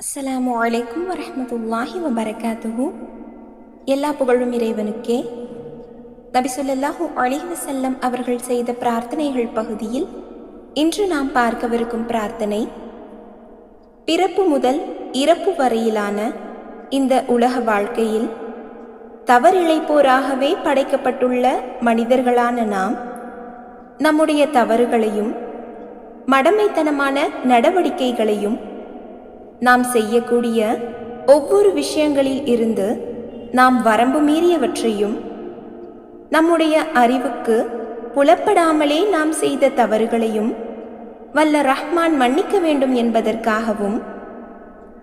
அஸ்ஸலாமு அலைக்கும் வரமத்துல்லாஹி வபரகாத்துஹு. எல்லா புகழும் இறைவனுக்கே. நபிசுல்லாஹு அலிஹி செல்லம் அவர்கள் செய்த பிரார்த்தனைகள் பகுதியில் இன்று நாம் பார்க்கவிருக்கும் பிரார்த்தனை பிறப்பு முதல் இறப்பு வரையிலான இந்த உலக வாழ்க்கையில் தவறிழைப்போராகவே படைக்கப்பட்டுள்ள மனிதர்களான நாம் நம்முடைய தவறுகளையும் மடமைத்தனமான நடவடிக்கைகளையும் நாம் செய்யக்கூடிய ஒவ்வொரு விஷயங்களில் இருந்து நாம் வரம்பு மீறியவற்றையும் நம்முடைய அறிவுக்கு புலப்படாமலே நாம் செய்த தவறுகளையும் வல்ல ரஹ்மான் மன்னிக்க வேண்டும் என்பதற்காகவும்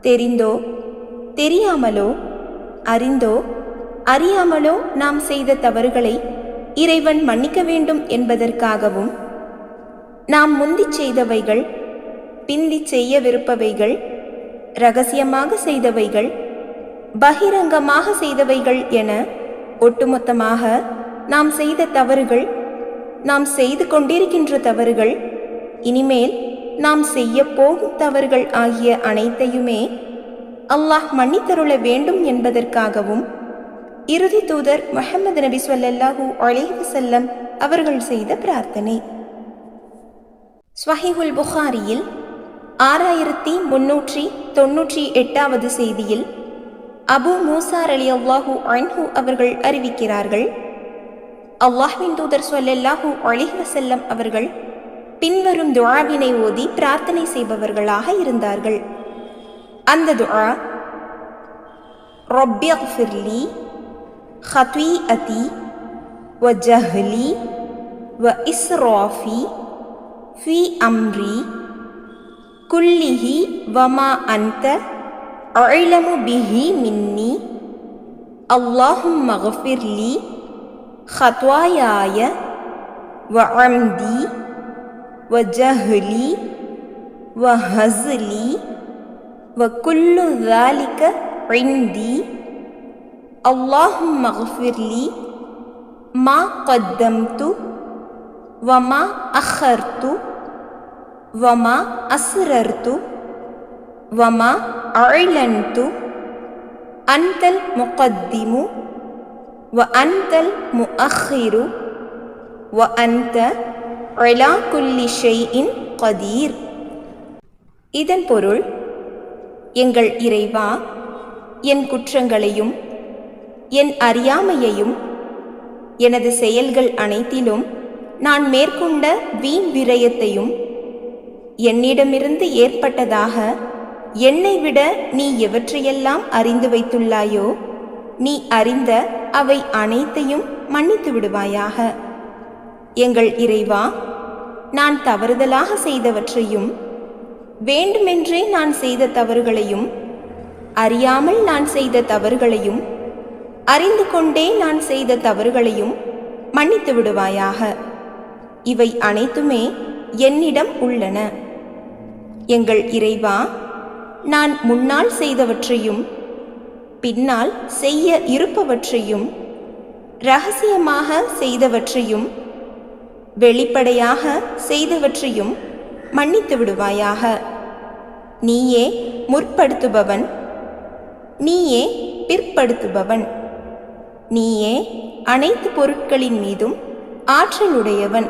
தெரிந்தோ தெரியாமலோ அறிந்தோ அறியாமலோ நாம் செய்த தவறுகளை இறைவன் மன்னிக்க வேண்டும் என்பதற்காகவும் நாம் முந்திச் செய்தவைகள் பிந்திச் செய்யவிருப்பவைகள் ரகசியமாக செய்தவைகள் பகிரங்கமாக செய்தவைகள் என ஒட்டுமொத்தமாக நாம் செய்த தவறுகள் நாம் செய்து கொண்டிருக்கின்ற தவறுகள் இனிமேல் நாம் செய்ய போகும் தவறுகள் ஆகிய அனைத்தையுமே அல்லாஹ் மன்னித்தருள வேண்டும் என்பதற்காகவும் இறுதி தூதர் முஹம்மது நபி சொல்லல்லாஹூ அலைஹி செல்லம் அவர்கள் செய்த பிரார்த்தனை. ஸ்வஹிஹுல் புகாரியில் ஆறாயிரத்தி முன்னூற்றி தொன்னூற்றி எட்டாவது செய்தியில் அபு மூசார் அலி அல்லாஹூ அன்ஹு அவர்கள் அறிவிக்கிறார்கள் அல்லாஹ்வின் தூதர் சொல்லல்லாஹூ அலிஹ் அவர்கள் பின்வரும் துழாவினை ஓதி பிரார்த்தனை செய்பவர்களாக இருந்தார்கள். அந்த துழா ரொப்யஃபிர்லி ஹத்வி அதி வ ஜஹ்லி வ இஸ்ராஃபி ஃபி அம்ரி كله وما أنت أعلم به مني. اللهم اغفر لي خطاياي وعمدي وجهلي وهزلي وكل ذلك عندي. اللهم اغفر لي ما قدمت وما أخرت. வமா அசுரர்த்து வமா அழிலன்து அந்தல் முகத்திமு வ அந்தல் முஅஹிரு வ அந்த அலா கதீர். இதன் பொருள் எங்கள் இறைவா என் குற்றங்களையும் என் அறியாமையையும் எனது செயல்கள் அனைத்திலும் நான் மேற்கொண்ட வீண் விரயத்தையும் என்னிடமிருந்து ஏற்பட்டதாக என்னை விட நீ எவற்றையெல்லாம் அறிந்து வைத்துள்ளாயோ நீ அறிந்த அவை அனைத்தையும் மன்னித்து விடுவாயாக. எங்கள் இறைவா நான் தவறுதலாக செய்தவற்றையும் வேண்டுமென்றே நான் செய்த தவறுகளையும் அறியாமல் நான் செய்த தவறுகளையும் அறிந்து கொண்டே நான் செய்த தவறுகளையும் மன்னித்து விடுவாயாக. இவை அனைத்துமே என்னிடம் உள்ளன. எங்கள் இறைவா நான் முன்னால் செய்தவற்றையும் பின்னால் செய்ய இருப்பவற்றையும் ரகசியமாக செய்தவற்றையும் வெளிப்படையாக செய்தவற்றையும் மன்னித்து விடுவாயாக. நீயே முற்படுத்துபவன் நீயே பிற்படுத்துபவன் நீயே அனைத்து பொருட்களின் மீதும் ஆற்றலுடையவன்.